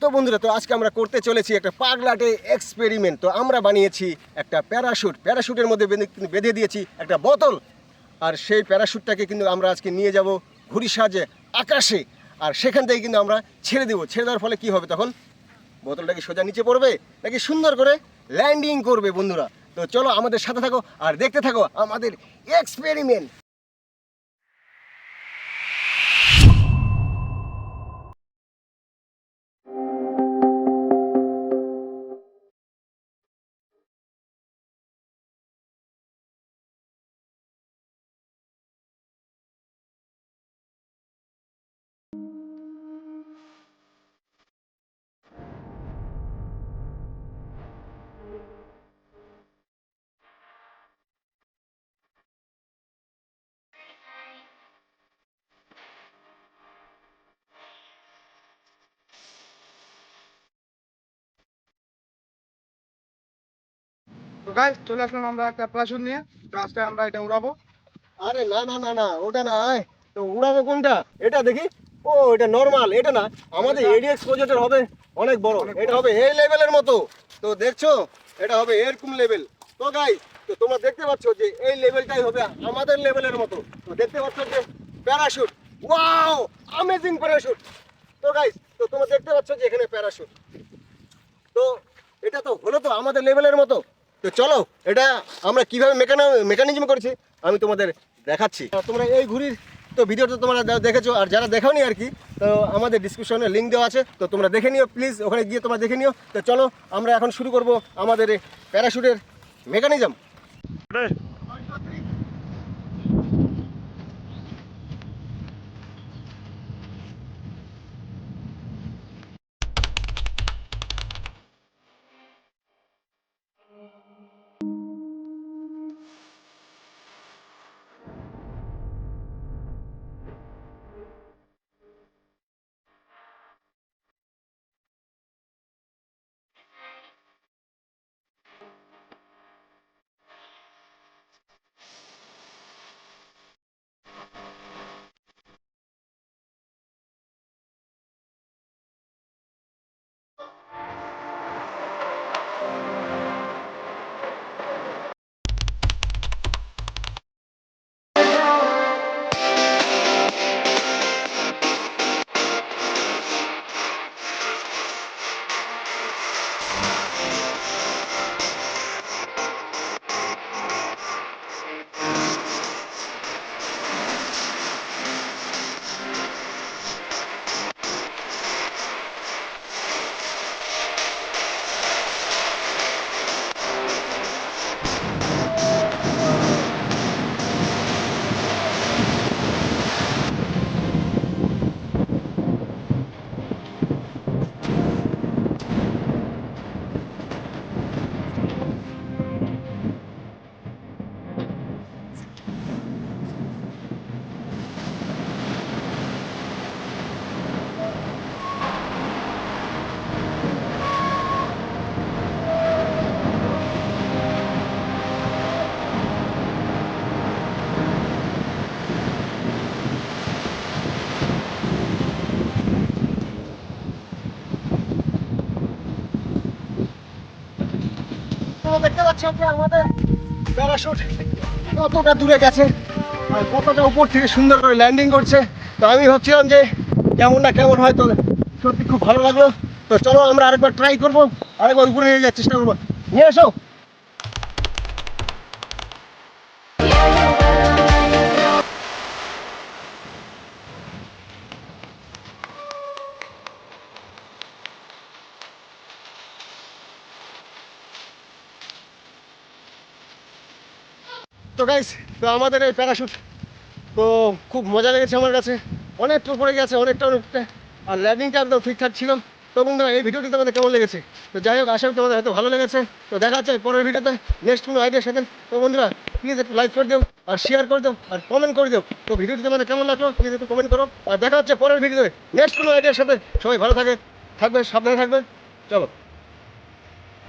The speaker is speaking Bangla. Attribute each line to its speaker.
Speaker 1: তো বন্ধুরা, তো আজকে আমরা করতে চলেছি একটা পাগলাটে এক্সপেরিমেন্ট তো আমরা বানিয়েছি একটা প্যারাশুট প্যারাশুটের মধ্যে বেঁধে দিয়েছি একটা বোতল। আর সেই প্যারাশুটটাকে কিন্তু আমরা আজকে নিয়ে যাব ঘুড়ি সাহায্যে আকাশে। আর সেখান থেকে কিন্তু আমরা ছেড়ে দেবো। ছেড়ে দেওয়ার ফলে কি হবে তখন? বোতলটা কি সোজা নিচে পড়বে? নাকি সুন্দর করে ল্যান্ডিং করবে বন্ধুরা? তো চলো আমাদের সাথে থাকো আর দেখতে থাকো আমাদের এক্সপেরিমেন্ট
Speaker 2: তো গাইস চলে আসলাম আমরা একটা প্রাসুন নিয়ে। তো আজকে আমরা এটা উড়াবো।
Speaker 1: আরে না না না না ওটা না আয়। তো উড়াবে কোনটা? এটা দেখি। ও এটা নর্মাল এটা না। আমাদের এডিএক্স প্রজেক্টের হবে অনেক বড়। এটা হবে এই লেভেলের মতো। তো দেখছ এটা হবে এরকম লেভেল তো গাই তো তোমরা দেখতে পাচ্ছ যে এই লেভেলটাই হবে আমাদের লেভেলের মতো। তো দেখতে পাচ্ছ যে প্যারাশুট ওয়াও অ্যামেজিং প্যারাশুট তো গাইস তো তোমরা দেখতে পাচ্ছ যে এখানে প্যারাশুট তো এটা তো হলো তো আমাদের লেভেলের মতো। তো চলো, এটা আমরা কীভাবে মেকানা মেকানিজম করেছি, আমি তোমাদের দেখাচ্ছি। তোমরা এই ঘুরির তো ভিডিওটা তোমরা দেখেছ, আর যারা দেখাওনি আর কি, তো আমাদের ডিসক্রিপশনে লিঙ্ক দেওয়া আছে, তো তোমরা দেখে নিও প্লিজ ওখানে গিয়ে তোমরা দেখে নিও। তো চলো, আমরা এখন শুরু করব আমাদের প্যারাশুটের মেকানিজম দেখতে পাচ্ছ যে আমাদের প্যারাশুট কতটা দূরে গেছে আর কতটা উপর থেকে সুন্দর করে ল্যান্ডিং করছে। তো আমি ভাবছিলাম যে কেমন না কেমন হয় তো সত্যি খুব ভালো লাগল। তো চলো আমরা আরেকবার ট্রাই করব, আরেকবার উপরে নিয়ে যাওয়ার চেষ্টা করব। নিয়ে এসো! তো গাইস তো আমাদের এই প্যারাশুট তো খুব মজা লেগেছে আমার কাছে। অনেকটা উপরে গেছে, অনেকটা অনেকটা। আর ল্যান্ডিংটা একদম ঠিকঠাক ছিল। তো বন্ধুরা, এই ভিডিওটি তোমাদের কেমন লেগেছে? তো যাই হোক, আশা করি তোমাদের হয়তো ভালো লেগেছে। তো দেখা যাচ্ছে পরের ভিডিওতে। নেক্সট কোনো আইডিয়ার সাথে। তো বন্ধুরা প্লিজ একটু লাইক করে দিও আর শেয়ার করে দিও আর কমেন্ট করে দিও। তো ভিডিওটি তোমাদের কেমন লাগল? প্লিজ একটু কমেন্ট করো। আর দেখা হচ্ছে পরের ভিডিওতে। নেক্সট কোনো আইডিয়ার সাথে। সবাই ভালো থাকে, থাকবে, সাবধানে থাকবে। চলো।